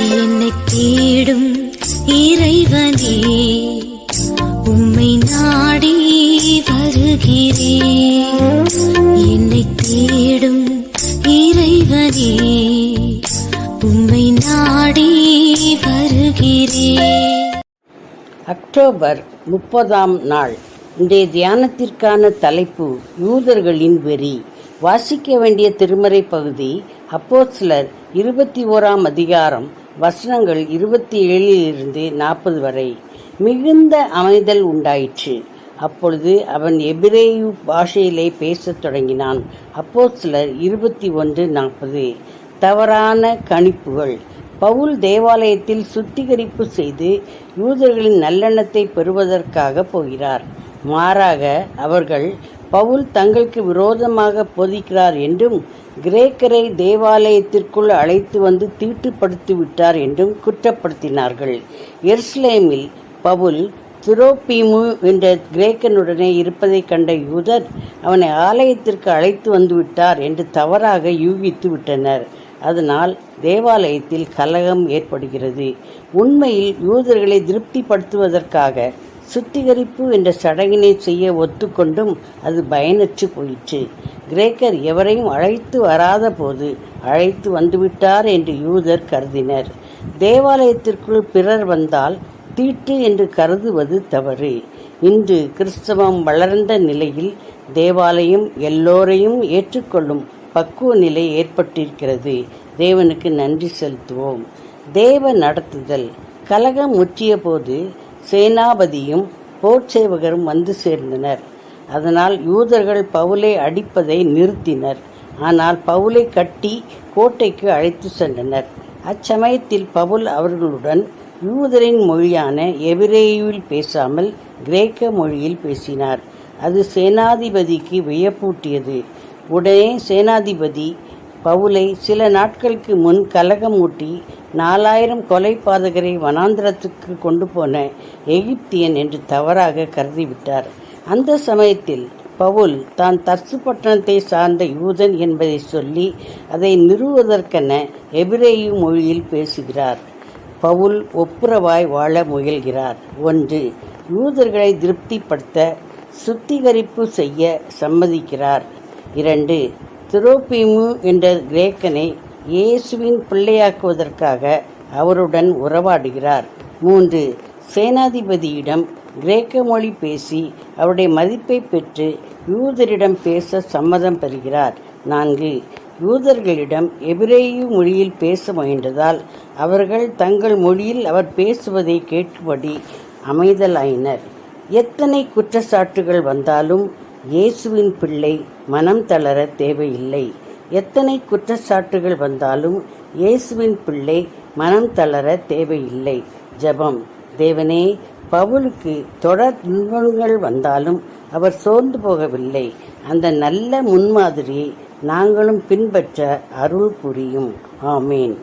என்னை தேடும் இறைவனே உம்மை நாடி வருகிறேன் என்னை தேடும் இறைவனே உம்மை நாடி வருகிறேன் அக்டோபர் முப்பதாம் நாள். இன்றைய தியானத்திற்கான தலைப்பு யூதர்களின் வெறி. வாசிக்க வேண்டிய திருமறை பகுதி அப்போஸ்லர் இருபத்தி ஓராம் அதிகாரம் வசனங்கள் இருபத்தி ஏழிலிருந்து நாற்பது வரை. மிகுந்த அமைதல் உண்டாயிற்று. அப்பொழுது அவன் எபிரேயு பாஷையிலே பேசத் தொடங்கினான். அப்போ சிலர் இருபத்தி ஒன்று நாற்பது. தவறான கணிப்புகள். பவுல் தேவாலயத்தில் சுத்திகரிப்பு செய்து யூதர்களின் நல்லெண்ணத்தை பெறுவதற்காக போகிறார். மாறாக அவர்கள் பவுல் தங்களுக்கு விரோதமாக போதிக்கிறார் என்றும் கிரேக்கரை தேவாலயத்திற்குள் அழைத்து வந்து தீட்டுப்படுத்தி விட்டார் என்றும் குற்றப்படுத்தினார்கள். எருசலேமில் பவுல் துரோபீமு என்ற கிரேக்கனுடனே இருப்பதைக் கண்ட யூதர் அவனை ஆலயத்திற்கு அழைத்து வந்து விட்டார் என்று தவறாக யூகித்து விட்டனர். அதனால் தேவாலயத்தில் கலகம் ஏற்படுகிறது. உண்மையில் யூதர்களை திருப்திப்படுத்துவதற்காக சுத்திகரிப்பு என்ற சடங்கினை செய்ய ஒத்துக்கொண்டும் அது பயனற்று போயிற்று. கிரேக்கர் எவரையும் அழைத்து வராத போது அழைத்து வந்துவிட்டார் என்று யூதர் கருதினர். தேவாலயத்திற்குள் பிறர் வந்தால் தீட்டு என்று கருதுவது தவறு. இன்று கிறிஸ்தவம் வளர்ந்த நிலையில் தேவாலயம் எல்லோரையும் ஏற்றுக்கொள்ளும் பக்குவ நிலை ஏற்பட்டிருக்கிறது. தேவனுக்கு நன்றி செலுத்துவோம். தேவ நடத்துதல். கலகம் முற்றிய போது சேனாபதியும் போர்ச்சேவகரும் வந்து சேர்ந்தனர். அதனால் யூதர்கள் பவுலை அடிப்பதை நிறுத்தினர். ஆனால் பவுலை கட்டி கோட்டைக்கு அழைத்து சென்றனர். அச்சமயத்தில் பவுல் அவர்களுடன் யூதரின் மொழியான எபிரேயுவில் பேசாமல் கிரேக்க மொழியில் பேசினார். அது சேனாதிபதிக்கு வியப்பூட்டியது. உடனே சேனாதிபதி பவுலை சில நாட்களுக்கு முன் கலகமூட்டி நாலாயிரம் கொலைபாதகரை வனாந்திரத்துக்கு கொண்டு போன எகிப்தியன் என்று தவறாக கருதிவிட்டார். அந்த சமயத்தில் பவுல் தான் தர்சு பட்டணத்தை சார்ந்த யூதன் என்பதை சொல்லி அதை நிறுவுவதற்கென எபிரேயு மொழியில் பேசுகிறார். பவுல் ஒப்புரவாய் வாழ முயல்கிறார். ஒன்று யூதர்களை திருப்திப்படுத்த சுத்திகரிப்பு செய்ய சம்மதிக்கிறார். இரண்டு திரோபீமு என்ற கிரேக்கனை இயேசுவின் பிள்ளையாக்குவதற்காக அவருடன் உறவாடுகிறார். மூன்று சேனாதிபதியிடம் கிரேக்க மொழி பேசி அவருடைய மதிப்பை பெற்று யூதரிடம் பேச சம்மதம் பெறுகிறார். நான்கு யூதர்களிடம் எபிரேயு மொழியில் பேச முயன்றதால் அவர்கள் தங்கள் மொழியில் அவர் பேசுவதை கேட்கும்படி அமைதலாயினர். எத்தனை குற்றச்சாட்டுகள் வந்தாலும் இயேசுவின் பிள்ளை மனம் தளர தேவையில்லை. எத்தனை குற்றச்சாட்டுகள் வந்தாலும் இயேசுவின் பிள்ளை மனம் தளர தேவையில்லை. ஜெபம். தேவனே பவுலுக்கு தொடர் துன்பங்கள் வந்தாலும் அவர் சோர்ந்து போகவில்லை. அந்த நல்ல முன்மாதிரியை நாங்களும் பின்பற்ற அருள் புரியும். ஆமீன்.